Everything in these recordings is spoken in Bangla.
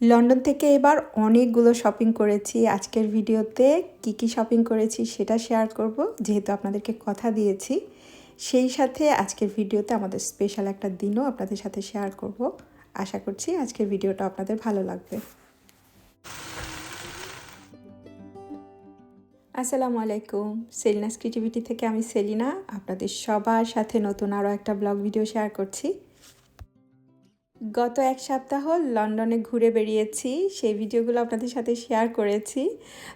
লন্ডন থেকে এবার অনেকগুলো শপিং করেছি। আজকের ভিডিওতে কি কি শপিং করেছি সেটা শেয়ার করব, যেহেতু আপনাদেরকে কথা দিয়েছি। সেই সাথে আজকের ভিডিওতে আমাদের স্পেশাল একটা দিনও আপনাদের সাথে শেয়ার করব। আশা করছি আজকের ভিডিওটা আপনাদের ভালো লাগবে। আসসালামু আলাইকুম। সেলিনাস ক্রিয়েটিভিটি থেকে আমি সেলিনা। আপনাদের সবার সাথে নতুন আরও একটা ব্লগ ভিডিও শেয়ার করছি। গত এক সপ্তাহ লন্ডনে ঘুরে বেরিয়েছি, সেই ভিডিওগুলো আপনাদের সাথে শেয়ার করেছি।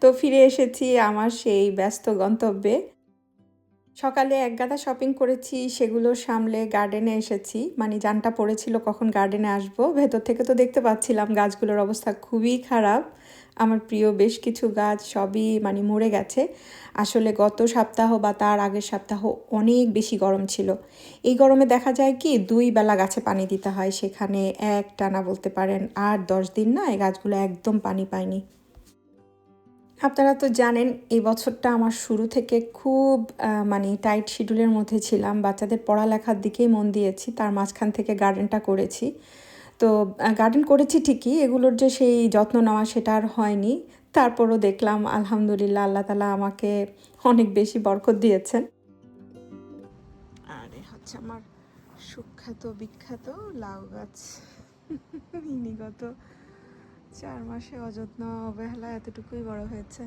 তো ফিরে এসেছি আমার সেই ব্যস্ত গন্তব্যে। সকালে একগাদা শপিং করেছি, সেগুলো সামলে গার্ডেনে এসেছি। মানে জানটা পড়েছিল, কখন গার্ডেনে আসব? ভেতর থেকে তো দেখতে পাচ্ছিলাম গাছগুলোর অবস্থা খুবই খারাপ। আমার প্রিয় বেশ কিছু গাছ সবই মানে মরে গেছে। আসলে গত সপ্তাহ বা তার আগের সপ্তাহ অনেক বেশি গরম ছিল। এই গরমে দেখা যায় কি, দুই বেলা গাছে পানি দিতে হয়, সেখানে এক টানা বলতে পারেন আর দশ দিন না, এই গাছগুলো একদম পানি পায়নি। আপনারা তো জানেন, এই বছরটা আমার শুরু থেকে খুব মানে টাইট শিডিউলের মধ্যে ছিলাম। বাচ্চাদের পড়ালেখার দিকেই মন দিয়েছি, তার মাঝখান থেকে গার্ডেনটা করেছি। তো গার্ডেন করেছি ঠিকই, এগুলোর যে সেই যত্ন নেওয়া সেটা আর হয়নি। তারপরও দেখলাম, আলহামদুলিল্লাহ, আল্লাহ তালা আমাকে অনেক বেশি বরকত দিয়েছেন। আর হচ্ছে আমার সুখ্যাত, বিখ্যাত লাউ গাছ। গত চার মাসে অযত্ন, অবহেলা এতটুকুই বড় হয়েছে।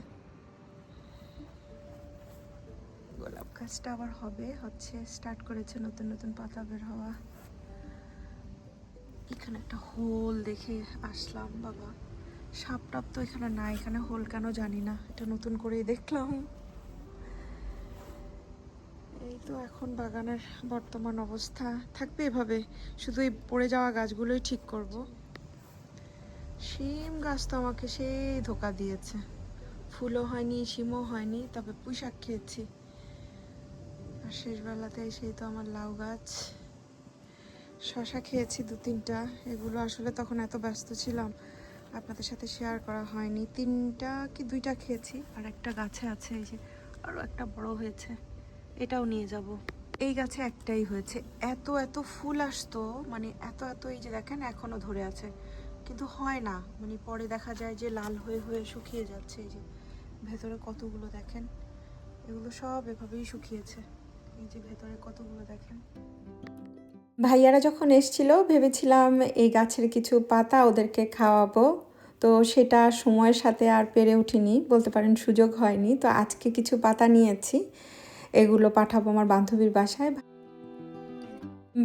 গোলাপ গাছটা আবার হবে, হচ্ছে স্টার্ট করেছে নতুন নতুন পাতা বের হওয়া। এখানে একটা হোল দেখে আসলাম, বাবা। সাপ টাপ তো এখানে না এখানে হোল কেন জানি না। এটা নতুন করেই দেখলাম। এই তো এখন বাগানের বর্তমান অবস্থা। থাকবে এভাবে। শুধু এই পড়ে যাওয়া গাছগুলোই ঠিক করব। শিম গাছ তো আমাকে সেই ধোকা দিয়েছে। ফুলও হয়নি, শিমও হয়নি, তবে পুঁশাক খেয়েছি। আর শেষবেলাতে সেই তো আমার লাউ গাছ। শশা খেয়েছি দু তিনটা। এগুলো আসলে তখন এত ব্যস্ত ছিলাম আপনাদের সাথে শেয়ার করা হয়নি। তিনটা কি দুইটা খেয়েছি। আর একটা গাছে আছে এই যে আরও একটা বড় হয়েছে। এটাও নিয়ে যাব। এই গাছে একটাই হয়েছে। এত এত ফুল আসতো মানে এত এত এই যে দেখেন এখনও ধরে আছে। কিন্তু হয় না। মানে পরে দেখা যায় যে লাল হয়ে হয়ে শুকিয়ে যাচ্ছে। এই যে ভেতরে কতগুলো দেখেন? এগুলো সব এভাবেই শুকিয়েছে। এই যে ভেতরে কতগুলো দেখেন? ভাইয়ারা যখন এসছিল, ভেবেছিলাম এই গাছের কিছু পাতা ওদেরকে খাওয়াবো। তো সেটা সময়ের সাথে আর পেরে উঠিনি, বলতে পারেন সুযোগ হয়নি। তো আজকে কিছু পাতা নিয়েছি, এগুলো পাঠাবো আমার বান্ধবীর বাসায়।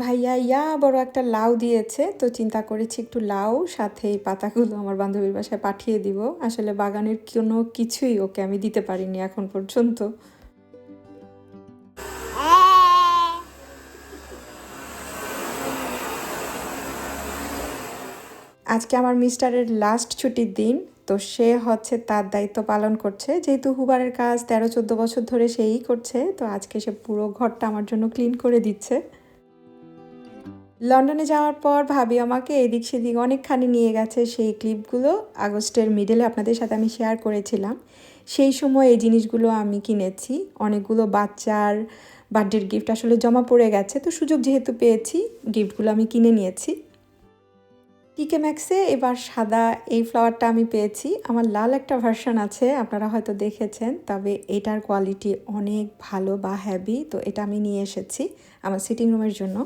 ভাইয়া, ইয়া বড় একটা লাউ দিয়েছে, তো চিন্তা করেছি একটু লাউ, সাথে এই পাতাগুলো আমার বান্ধবীর বাসায় পাঠিয়ে দিব। আসলে বাগানের কোনো কিছুই ওকে আমি দিতে পারিনি এখন পর্যন্ত। আজকে আমার মিস্টারের লাস্ট ছুটির দিন, তো সে হচ্ছে তার দায়িত্ব পালন করছে। যেহেতু হুবারের কাজ তেরো, চোদ্দ বছর ধরে সেই করছে, তো আজকে সে পুরো ঘরটা আমার জন্য ক্লিন করে দিচ্ছে। লন্ডনে যাওয়ার পর ভাবি আমাকে এদিক সেদিক অনেকখানি নিয়ে গেছে। সেই ক্লিপগুলো আগস্টের মিডলে আপনাদের সাথে আমি শেয়ার করেছিলাম। সেই সময় এই জিনিসগুলো আমি কিনেছি। অনেকগুলো বাচ্চার বার্থডের গিফট আসলে জমা পড়ে গেছে, তো সুযোগ যেহেতু পেয়েছি গিফটগুলো আমি কিনে নিয়েছি। টিকে ম্যাক্সে এবার সাদা এই ফ্লাওয়ারটা আমি পেয়েছি। আমার লাল একটা ভার্সন আছে, আপনারা হয়তো দেখেছেন, তবে এটার কোয়ালিটি অনেক ভালো বা হ্যাভি তো এটা আমি নিয়ে এসেছি আমার সিটিং রুমের জন্য।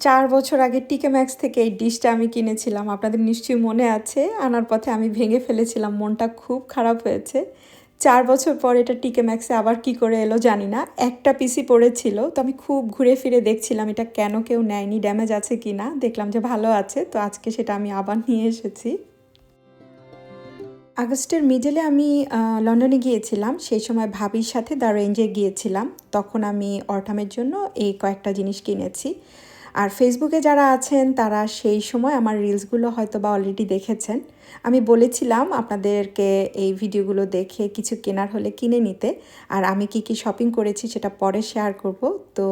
চার বছর আগে টিকে ম্যাক্স থেকে এই ডিশটা আমি কিনেছিলাম। আপনাদের নিশ্চয়ই মনে আছে, আনার পথে আমি ভেঙে ফেলেছিলাম, মনটা খুব খারাপ হয়েছে। চার বছর পর এটা টিকে ম্যাক্সে আবার কি করে এলো জানি না। একটা পিসি পড়েছিল, তো আমি খুব ঘুরে ফিরে দেখছিলাম এটা কেন কেউ নেয়নি, ড্যামেজ আছে কি না। দেখলাম যে ভালো আছে, তো আজকে সেটা আমি আবার নিয়ে এসেছি। আগস্টের মিডলে আমি লন্ডনে গিয়েছিলাম, সেই সময় ভাবির সাথে দ্য রেঞ্জে গিয়েছিলাম। তখন আমি অর্টামের জন্য এই কয়েকটা জিনিস কিনেছি। আর ফেসবুকে যারা আছেন, তারা সেই সময় আমার রিলসগুলো হয়তো বা অলরেডি দেখেছেন। আমি বলেছিলাম আপনাদেরকে এই ভিডিওগুলো দেখে কিছু কেনার হলে কিনে নিতে, আর আমি কি কি শপিং করেছি সেটা পরে শেয়ার করব। তো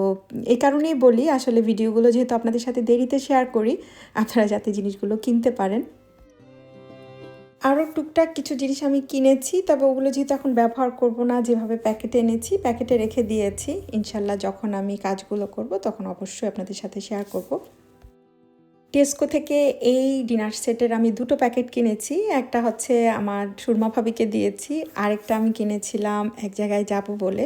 এই কারণেই বলি, আসলে ভিডিওগুলো যেহেতু আপনাদের সাথে দেরিতে শেয়ার করি, আপনারা যাতে জিনিসগুলো কিনতে পারেন। আরও টুকটাক কিছু জিনিস আমি কিনেছি, তবে ওগুলো যেহেতু এখন ব্যবহার করব না, যেভাবে প্যাকেটে এনেছি প্যাকেটে রেখে দিয়েছি। ইনশাল্লাহ যখন আমি কাজগুলো করব, তখন অবশ্যই আপনাদের সাথে শেয়ার করব। টেস্কো থেকে এই ডিনার সেটের আমি দুটো প্যাকেট কিনেছি। একটা হচ্ছে আমার সুরমা ভাবিকে দিয়েছি, আরেকটা আমি কিনেছিলাম এক জায়গায় যাব বলে।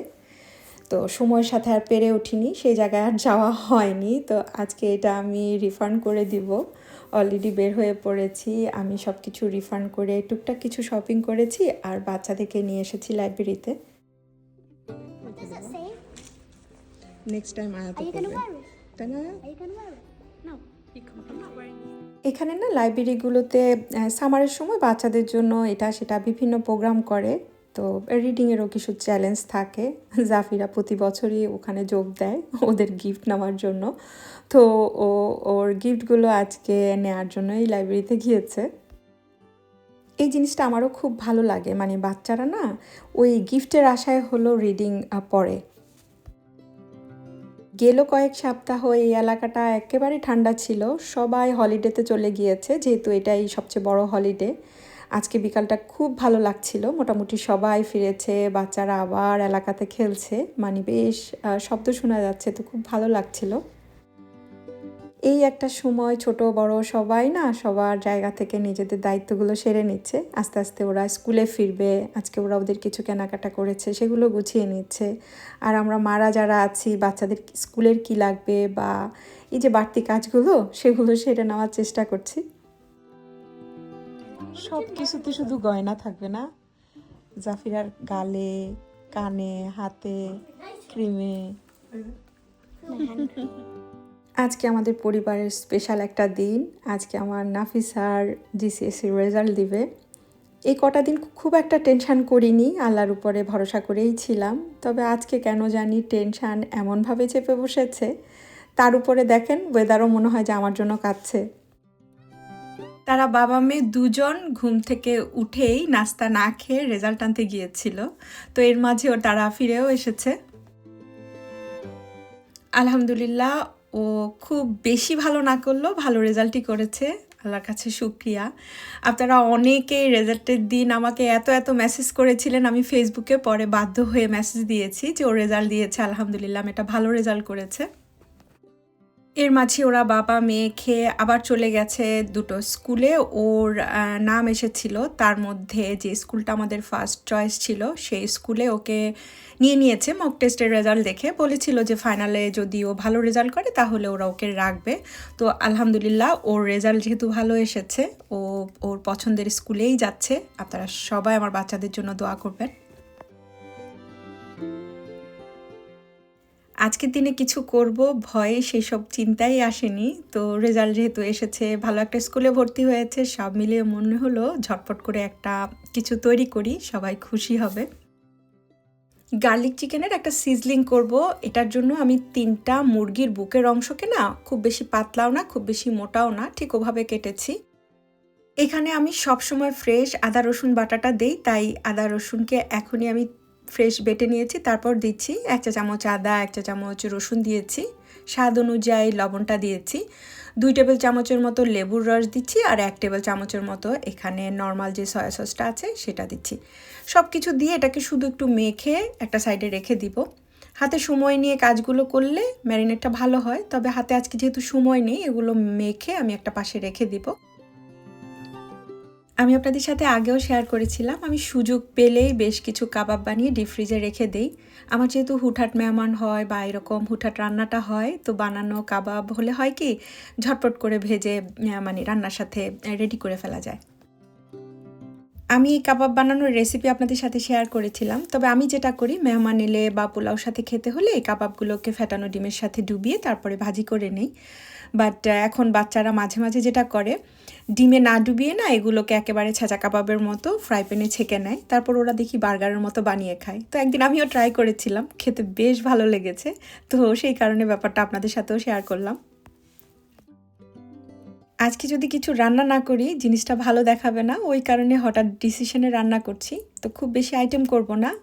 তো সময়ের সাথে আর পেরে উঠিনি, সেই জায়গায় আর যাওয়া হয়নি। তো আজকে এটা আমি রিফান্ড করে দিব। অলরেডি বের হয়ে পড়েছি আমি সব কিছু রিফান্ড করে টুকটাক কিছু শপিং করেছি আর বাচ্চাদেরকে নিয়ে এসেছি লাইব্রেরিতে? নেক্সট টাইম আয়াত? তাই না. এখানে না লাইব্রেরিগুলোতে সামারের সময় বাচ্চাদের জন্য এটা সেটা বিভিন্ন প্রোগ্রাম করে তো রিডিংয়েরও কিছু চ্যালেঞ্জ থাকে। জাফিরা প্রতি বছরই ওখানে যোগ দেয় ওদের গিফট নেওয়ার জন্য। তো ও, ওর গিফটগুলো আজকে নেওয়ার জন্যই লাইব্রেরিতে গিয়েছে। এই জিনিসটা আমারও খুব ভালো লাগে। মানে বাচ্চারা না ওই গিফটের আশায় হলো রিডিং পড়ে। গেল কয়েক সপ্তাহ, এই এলাকাটা একেবারে ঠান্ডা ছিল। সবাই হলিডেতে চলে গিয়েছে, যেহেতু এটাই সবচেয়ে বড় হলিডে আজকে বিকালটা খুব ভালো লাগছিল। মোটামুটি সবাই ফিরেছে, বাচ্চারা আবার এলাকাতে খেলছে। মানে বেশ শব্দ শোনা যাচ্ছে, তো খুব ভালো লাগছিল। এই একটা সময় ছোট, বড় সবাই না, সবার জায়গা থেকে নিজেদের দায়িত্বগুলো সেরে নিচ্ছে। আস্তে আস্তে ওরা স্কুলে ফিরবে, আজকে ওরা ওদের কিছু কেনাকাটা করেছে, সেগুলো গুছিয়ে নিচ্ছে। আর আমরা মারা যারা আছি, বাচ্চাদের স্কুলের কি লাগবে বা এই যে বাড়তি কাজগুলো, সেগুলো সেরে নেওয়ার চেষ্টা করছি। সব কিছুতে শুধু গয়না থাকবে না। জাফিরার গালে, কানে, হাতে ক্রিমে আজকে আমাদের পরিবারের স্পেশাল একটা দিন। আজকে আমার নাফিসার জিসিএসসি রেজাল্ট দিবে। এই কটা দিন খুব একটা টেনশান করিনি, আল্লাহর উপরে ভরসা করেই ছিলাম। তবে আজকে কেন জানি টেনশান এমনভাবে চেপে বসেছে। তার উপরে দেখেন ওয়েদারও মনে হয় যে আমার জন্য কাঁদছে। তারা বাবা মেয়ে দুজন ঘুম থেকে উঠেই নাস্তা না খেয়ে রেজাল্ট আনতে গিয়েছিল। তো এর মাঝেও তারা ফিরেও এসেছে। আলহামদুলিল্লাহ, ও খুব বেশি ভালো না করলেও ভালো রেজাল্টই করেছে। আল্লাহর কাছে শুক্রিয়া। আপনারা অনেকেই রেজাল্টের দিন আমাকে এত এত মেসেজ করেছিলেন, আমি ফেসবুকে পরে বাধ্য হয়ে মেসেজ দিয়েছি যে ও রেজাল্ট দিয়েছে। আলহামদুলিল্লাহ এটা ভালো রেজাল্ট করেছে। এর মাঝে ওরা বাবা, মেয়ে খেয়ে আবার চলে গেছে দুটো স্কুলে। ওর নাম এসেছিল তার মধ্যে যে স্কুলটা আমাদের ফার্স্ট চয়েস ছিল, সেই স্কুলে ওকে নিয়ে নিয়েছে মক টেস্টের রেজাল্ট দেখে। বলেছিল যে ফাইনালে যদি ও ভালো রেজাল্ট করে তাহলে ওরা ওকে রাখবে। তো আলহামদুলিল্লাহ ওর রেজাল্ট যেহেতু ভালো এসেছে, ও, ওর পছন্দের স্কুলেই যাচ্ছে। আপনারা সবাই আমার বাচ্চাদের জন্য দোয়া করবেন। আজকের দিনে কিছু করব, ভয়ে সেই সব চিন্তাই আসেনি। তো রেজাল্ট যেহেতু এসেছে, ভালো একটা স্কুলে ভর্তি হয়েছে, সব মিলিয়ে মনে হলো ঝটপট করে একটা কিছু তৈরি করি, সবাই খুশি হবে। গার্লিক চিকেনের একটা সিজলিং করব, এটার জন্য আমি তিনটা মুরগির বুকের অংশকে না খুব বেশি পাতলাও না, খুব বেশি মোটাও না, ঠিক ওভাবে কেটেছি। এখানে আমি সবসময় ফ্রেশ আদা রসুন বাটাটা দেই, তাই আদা রসুনকে এখনই আমি ফ্রেশ বেটে নিয়েছি, তারপর দিচ্ছি এক চা চামচ আদা, এক চা চামচ রসুন দিয়েছি, স্বাদ অনুযায়ী লবণটা দিয়েছি, দুই টেবিল চামচের মতো লেবুর রস দিচ্ছি আর এক টেবিল চামচের মতো এখানে নর্মাল যে সয়া সসটা আছে সেটা দিচ্ছি। সব কিছু দিয়ে এটাকে শুধু একটু মেখে একটা সাইডে রেখে দিব। হাতে সময় নিয়ে কাজগুলো করলে ম্যারিনেটটা ভালো হয়, তবে হাতে আজকে যেহেতু সময় নেই, এগুলো মেখে আমি একটা পাশে রেখে দিব। আমি আপনাদের সাথে আগেও শেয়ার করেছিলাম, আমি সুযোগ পেলেই বেশ কিছু কাবাব বানিয়ে ডিপ ফ্রিজে রেখে দেই। আমার যেহেতু হুটহাট মেহমান হয় বা এরকম হুটহাট রান্নাটা হয়, তো বানানো কাবাব হলে হয় কি, ঝটপট করে ভেজে মানে রান্নার সাথে রেডি করে ফেলা যায়। আমি এই কাবাব বানানোর রেসিপি আপনাদের সাথে শেয়ার করেছিলাম, তবে আমি যেটা করি, মেহমান এলে বা পোলাওর সাথে খেতে হলে এই কাবাবগুলোকে ফেটানো ডিমের সাথে ডুবিয়ে তারপরে ভাজি করে নেই। বাট এখন বাচ্চারা মাঝে মাঝে যেটা করে, ডিমে না ডুবিয়ে না এগুলোকে একেবারে ছেঁচা কাবাবের মতো ফ্রাই প্যানে ছেঁকে নেয়। তারপর ওরা দেখি বার্গারের মতো বানিয়ে খায়। তো একদিন আমিও ট্রাই করেছিলাম, খেতে বেশ ভালো লেগেছে। তো সেই কারণে ব্যাপারটা আপনাদের সাথেও শেয়ার করলাম। আজকে যদি কিছু রান্না না করি, জিনিসটা ভালো দেখাবে না। ওই কারণে হঠাৎ ডিসিশনে রান্না করছি। তো খুব বেশি আইটেম করব না।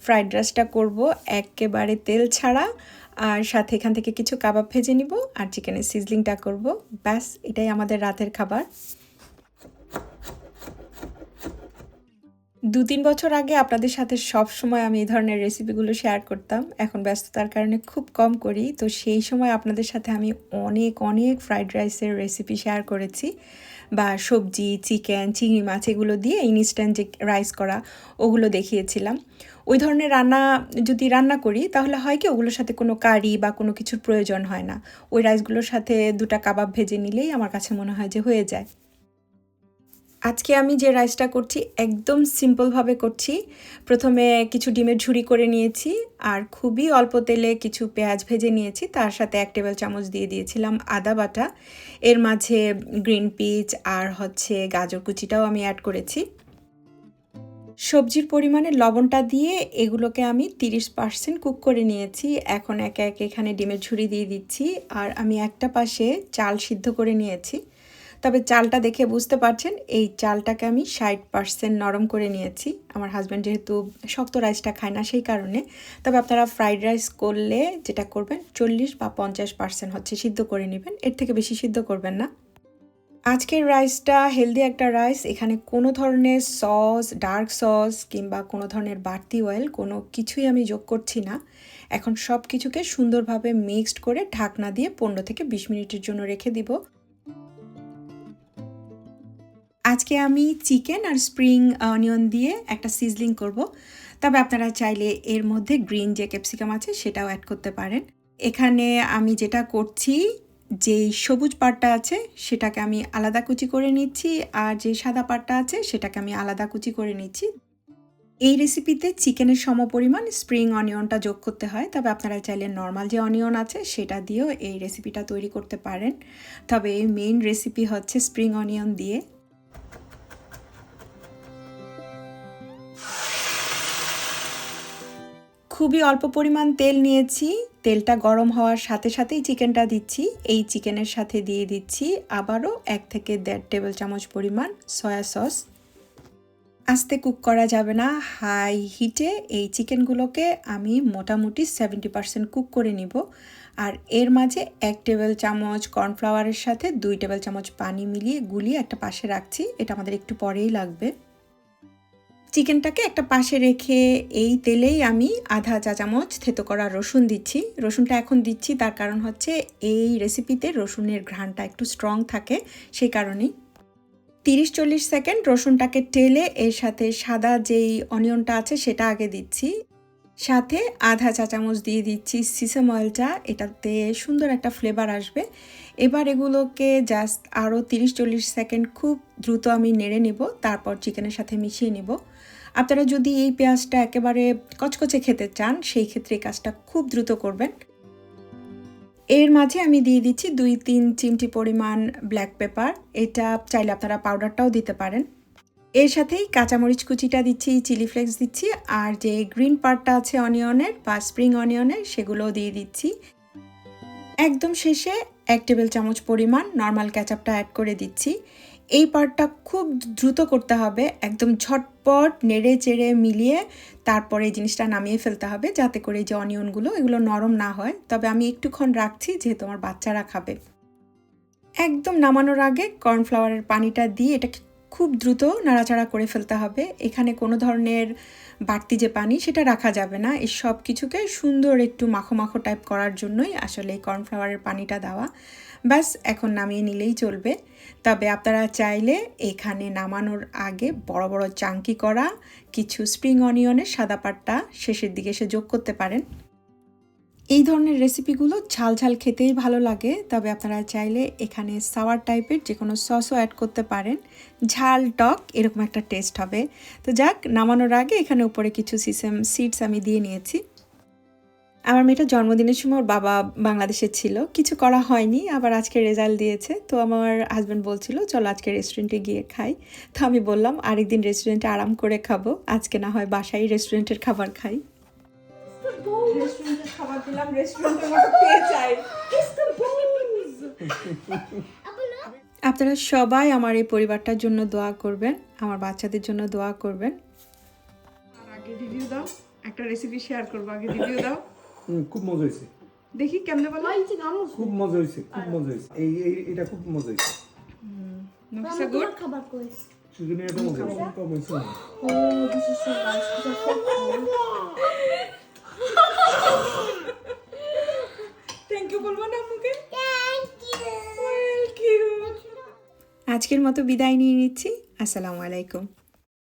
ফ্রাইড রাইসটা করব। একেবারে তেল ছাড়া। আর সাথে এখান থেকে কিছু কাবাব ভেজে নিব আর চিকেনের সিজলিংটা করব। ব্যাস, এটাই আমাদের রাতের খাবার। দু তিন বছর আগে আপনাদের সাথে সব সময় আমি এই ধরনের রেসিপিগুলো শেয়ার করতাম। এখন ব্যস্ততার কারণে খুব কম করি। তো সেই সময় আপনাদের সাথে আমি অনেক অনেক ফ্রাইড রাইসের রেসিপি শেয়ার করেছি। বা সবজি চিকেন চিংড়ি মাছ এগুলো দিয়ে ইনস্ট্যান্ট যে রাইস করা, ওগুলো দেখিয়েছিলাম। ওই ধরনের রান্না, যদি রান্না করি, তাহলে হয় কি ওগুলোর সাথে কোনো কারি বা কোনো কিছুর প্রয়োজন হয় না। ওই রাইসগুলোর সাথে দুটা কাবাব ভেজে নিলেই আমার কাছে মনে হয় যে হয়ে যায়। আজকে আমি যে রাইসটা করছি, একদম সিম্পলভাবে করছি। প্রথমে কিছু ডিমের ঝুড়ি করে নিয়েছি, আর খুবই অল্প তেলে কিছু পেঁয়াজ ভেজে নিয়েছি। তার সাথে এক টেবিল চামচ দিয়ে দিয়েছিলাম আদা বাটা। এর মাঝে গ্রিন পিচ আর হচ্ছে গাজর কুচিটাও আমি অ্যাড করেছি। সবজির পরিমাণে লবণটা দিয়ে এগুলোকে আমি তিরিশ পার্সেন্ট কুক করে নিয়েছি। এখন একে একে এখানে ডিমের ঝুড়ি দিয়ে দিচ্ছি আর আমি একটা পাশে চাল সিদ্ধ করে নিয়েছি। তবে চালটা দেখে বুঝতে পারছেন, এই চালটাকে আমি ষাট পার্সেন্ট নরম করে নিয়েছি। আমার হাজব্যান্ড যেহেতু শক্ত রাইসটা খায় না সেই কারণে। তবে আপনারা ফ্রাইড রাইস করলে যেটা করবেন, চল্লিশ বা পঞ্চাশ পার্সেন্ট হচ্ছে সিদ্ধ করে নেবেন। এর থেকে বেশি সিদ্ধ করবেন না। আজকের রাইসটা হেলদি একটা রাইস এখানে কোনো ধরনের সস ডার্ক সস কিংবা কোনো ধরনের বাড়তি অয়েল কোনো কিছুই আমি যোগ করছি না। এখন সব কিছুকে সুন্দরভাবে মিক্সড করে ঢাকনা দিয়ে পনেরো থেকে বিশ মিনিটের জন্য রেখে দিব। আজকে আমি চিকেন আর স্প্রিং অনিয়ন দিয়ে একটা সিজলিং করব। তবে আপনারা চাইলে এর মধ্যে গ্রিন যে ক্যাপসিকাম আছে সেটাও অ্যাড করতে পারেন। এখানে আমি যেটা করছি যেই সবুজ পাটটা আছে, সেটাকে আমি আলাদা কুচি করে নিচ্ছি, আর যে সাদা পাটটা আছে, সেটাকে আমি আলাদা কুচি করে নিচ্ছি। এই রেসিপিতে চিকেনের সমপরিমাণ স্প্রিং অনিয়নটা যোগ করতে হয়। তবে আপনারা চাইলে নর্মাল যে অনিয়ন আছে, সেটা দিয়েও এই রেসিপিটা তৈরি করতে পারেন। তবে মেইন রেসিপি হচ্ছে স্প্রিং অনিয়ন দিয়ে। খুবই অল্প পরিমাণ তেল নিয়েছি। তেলটা গরম হওয়ার সাথে সাথেই চিকেনটা দিচ্ছি। এই চিকেনের সাথে দিয়ে দিচ্ছি আবারও এক থেকে দেড় টেবিল চামচ পরিমাণ সয়া সস। আস্তে কুক করা যাবে না। হাই হিটে এই চিকেনগুলোকে আমি মোটামুটি সেভেন্টি পার্সেন্ট কুক করে নিব। আর এর মাঝে এক টেবিল চামচ কর্নফ্লাওয়ারের সাথে দুই টেবিল চামচ পানি মিলিয়ে গুলিয়ে একটা পাশে রাখছি। এটা আমাদের একটু পরেই লাগবে। চিকেনটাকে একটা পাশে রেখে এই তেলেই আমি আধা চা চামচ থেতো করা রসুন দিচ্ছি। রসুনটা এখন দিচ্ছি, তার কারণ হচ্ছে এই রেসিপিতে রসুনের ঘ্রাণটা একটু স্ট্রং থাকে, সেই কারণেই। তিরিশ চল্লিশ সেকেন্ড রসুনটাকে টেলে এর সাথে সাদা যেই অনিয়নটা আছে, সেটা আগে দিচ্ছি। সাথে আধা চা চামচ দিয়ে দিচ্ছি সিসেম অয়েলটা এটাতে সুন্দর একটা ফ্লেভার আসবে। এবার এগুলোকে জাস্ট আরও তিরিশ চল্লিশ সেকেন্ড খুব দ্রুত আমি নেড়ে নেব, তারপর চিকেনের সাথে মিশিয়ে নেব। আপনারা যদি এই পেঁয়াজটা একেবারে কচকচে খেতে চান, সেই ক্ষেত্রে এই কাজটা খুব দ্রুত করবেন। এর মাঝে আমি দিয়ে দিচ্ছি দুই তিন চিমটি পরিমাণ ব্ল্যাক পেপার এটা চাইলে আপনারা পাউডারটাও দিতে পারেন। এর সাথেই কাঁচামরিচ কুচিটা দিচ্ছি, চিলি ফ্লেক্স দিচ্ছি, আর যে গ্রিন পার্টটা আছে অনিয়নের বা স্প্রিং অনিয়নের সেগুলোও দিয়ে দিচ্ছি। একদম শেষে এক টেবিল চামচ পরিমাণ নর্মাল ক্যাচাপটা অ্যাড করে দিচ্ছি। এই পার্টটা খুব দ্রুত করতে হবে, একদম ঝটপট নেড়ে চেড়ে মিলিয়ে তারপরে এই জিনিসটা নামিয়ে ফেলতে হবে, যাতে করে যে অনিয়নগুলো, এগুলো নরম না হয়। তবে আমি একটুক্ষণ রাখছি, যেহেতু আমার বাচ্চারা খাবে। একদম নামানোর আগে কর্নফ্লাওয়ারের পানিটা দিয়ে এটাকে খুব দ্রুত নাড়াচাড়া করে ফেলতে হবে। এখানে কোনো ধরনের বাড়তি যে পানি, সেটা রাখা যাবে না। এই সব কিছুকে সুন্দর একটু মাখো মাখো টাইপ করার জন্যই আসলে এই কর্নফ্লাওয়ারের পানিটা দেওয়া। ব্যাস, এখন নামিয়ে নিলেই চলবে। তবে আপনারা চাইলে এখানে নামানোর আগে বড় বড় চাঙ্কি করা, কিছু স্প্রিং অনিয়নের সাদা পাটটা শেষের দিকে এসে যোগ করতে পারেন। এই ধরনের রেসিপিগুলো ঝাল ঝাল খেতেই ভালো লাগে, তবে আপনারা চাইলে এখানে সাওয়ার টাইপের যে কোনো সসও অ্যাড করতে পারেন। ঝাল, টক এরকম একটা টেস্ট হবে। তো যাক, নামানোর আগে এখানে উপরে কিছু সিসেম সিডস আমি দিয়ে নিয়েছি। আমার মেয়েটা জন্মদিনের সময় ওর বাবা বাংলাদেশে ছিল। কিছু করা হয়নি, আবার আজকে রেজাল্ট দিয়েছে। তো আমার হাজব্যান্ড বলছিল, চলো আজকে রেস্টুরেন্টে গিয়ে খাই। তো আমি বললাম, আরেকদিন রেস্টুরেন্টে আরাম করে খাব। আজকে না হয় বাসায় রেস্টুরেন্টের খাবার খাই। রেস্টুরেন্টের খাবার দিলাম রেস্টুরেন্টের মতো পেয়ে চাই আপনারা সবাই আমার এই পরিবারটার জন্য দোয়া করবেন আমার বাচ্চাদের জন্য দোয়া করবেন। আর আগে রিভিউ দাও একটা রেসিপি শেয়ার করব আগে রিভিউ দাও। খুব মজা হয়েছে। দেখি কেমনে বলো। খুব মজা হয়েছে খুব মজা হয়েছে। এই এই এটা খুব মজা হয়েছে। গুড? চিকেন এটা মজা কম হয়েছে। Oh, আজকের মতো বিদায় নিয়ে নিচ্ছি। আসসালামু আলাইকুম।